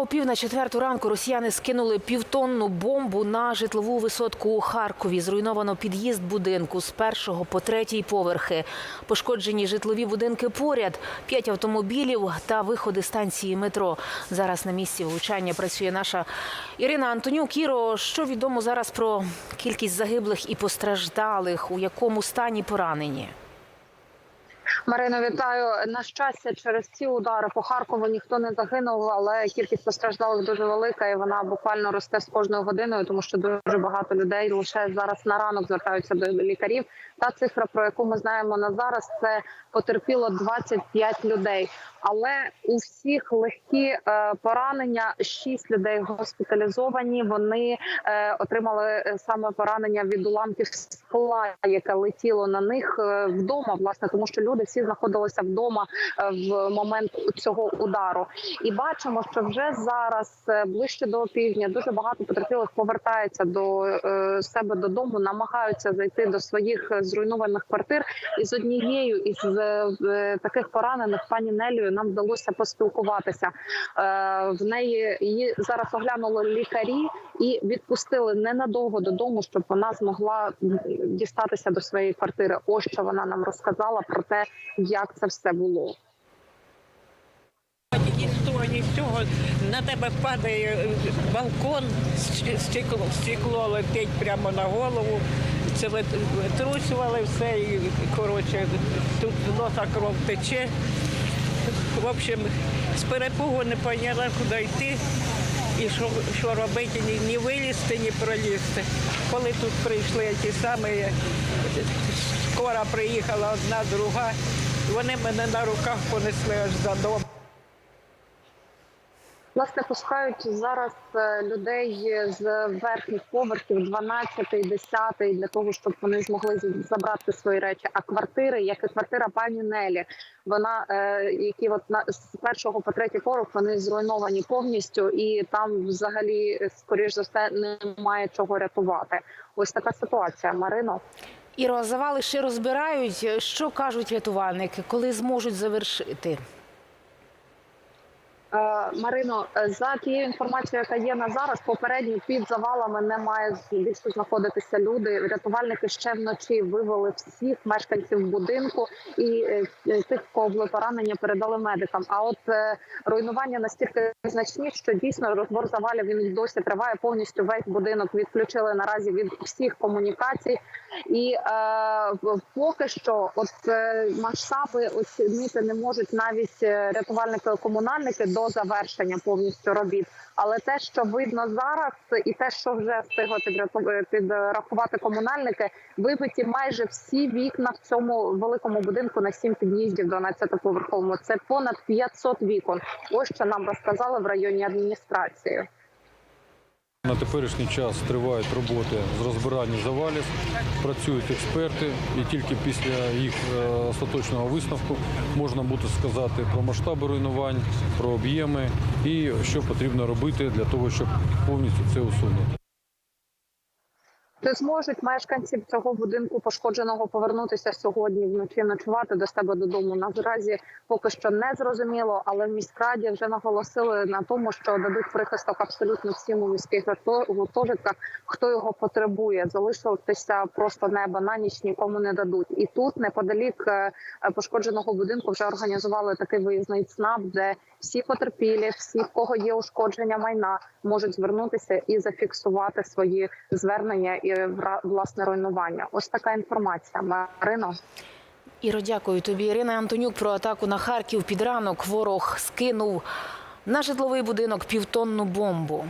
о пів на четверту ранку росіяни скинули півтонну бомбу на житлову висотку у Харкові. Зруйновано під'їзд будинку з першого по третій поверхи. Пошкоджені житлові будинки поряд, п'ять автомобілів та виходи станції метро. Зараз на місці влучання працює наша Ірина Антонюк. Іро, що відомо зараз про кількість загиблих і постраждалих, у якому стані поранені? Марино, вітаю. На щастя, через ці удари по Харкову ніхто не загинув, але кількість постраждалих дуже велика, і вона буквально росте з кожною годиною, тому що дуже багато людей лише зараз на ранок звертаються до лікарів. Та цифра, про яку ми знаємо на зараз, це потерпіло 25 людей. Але у всіх легкі е, поранення. Шість людей госпіталізовані. Вони е, отримали е, саме поранення від уламків скла, яке летіло на них вдома. Власне, тому що люди всі знаходилися вдома в момент цього удару. І бачимо, що вже зараз ближче до півдня дуже багато потерпілих повертаються до себе додому, намагаються зайти до своїх зруйнованих квартир. І з однією із таких поранених пані Нелію нам вдалося поспілкуватися. Е, В неї її зараз оглянули лікарі і відпустили ненадовго додому, щоб вона змогла дістатися до своєї квартири. Ось що вона нам розказала про те, як це все було. Ні з того, ні з цього на тебе падає балкон, стекло, стекло летить прямо на голову. Це витрусювали все і коротше тут носа кров тече. В общем, з перепугу не поняла, куди йти і що, що робити, ні, ні вилізти, ні пролізти. Коли тут прийшли ті самі, скоро приїхала одна, друга, вони мене на руках понесли аж додому. Власне, пускають зараз е, людей з верхніх поверхів 12, 10, для того, щоб вони змогли забрати свої речі. А квартири, як і квартира пані Нелі, вона е, які от на з першого по третій поверх вони зруйновані повністю, і там взагалі, е, скоріш за все, немає чого рятувати. Ось така ситуація, Марино. Іро, завали ще розбирають. Що кажуть рятувальники, коли зможуть завершити? Е, Марино, е, за тією інформацією, яка є на зараз, попередньо під завалами не має більше знаходитися люди. Рятувальники ще вночі вивели всіх мешканців будинку і е, тих, кого були поранення, передали медикам. А от руйнування настільки значні, що дійсно розбор завалів він досі триває. Повністю весь будинок відключили наразі від всіх комунікацій. І е, поки що, от масштаби оцінити не можуть навіть е, рятувальники-комунальники до завершення повністю робіт. Але те, що видно зараз, і те, що вже встигло підрахувати комунальники, вибиті майже всі вікна в цьому великому будинку на сім під'їздів 12-поверховому. Це понад 500 вікон. Ось що нам розказали в районній адміністрації. На теперішній час тривають роботи з розбирання завалів, працюють експерти, і тільки після їх е, остаточного висновку можна буде сказати про масштаби руйнувань, про об'єми і що потрібно робити для того, щоб повністю це усунути. Чи зможуть мешканці цього будинку пошкодженого повернутися сьогодні вночі ночувати до себе додому? Наразі поки що не зрозуміло, але в міськраді вже наголосили на тому, що дадуть прихисток абсолютно всім у міських гуртожитках, хто його потребує. Залишитися просто неба на ніч нікому не дадуть. І тут неподалік е, пошкодженого будинку вже організували такий виїзний ЦНАП, де всі потерпілі, всі, в кого є ушкодження майна, можуть звернутися і зафіксувати свої звернення і власне руйнування. Ось така інформація. Марино. Іро, дякую тобі. Ірина Антонюк про атаку на Харків під ранок. Ворог скинув на житловий будинок півтонну бомбу.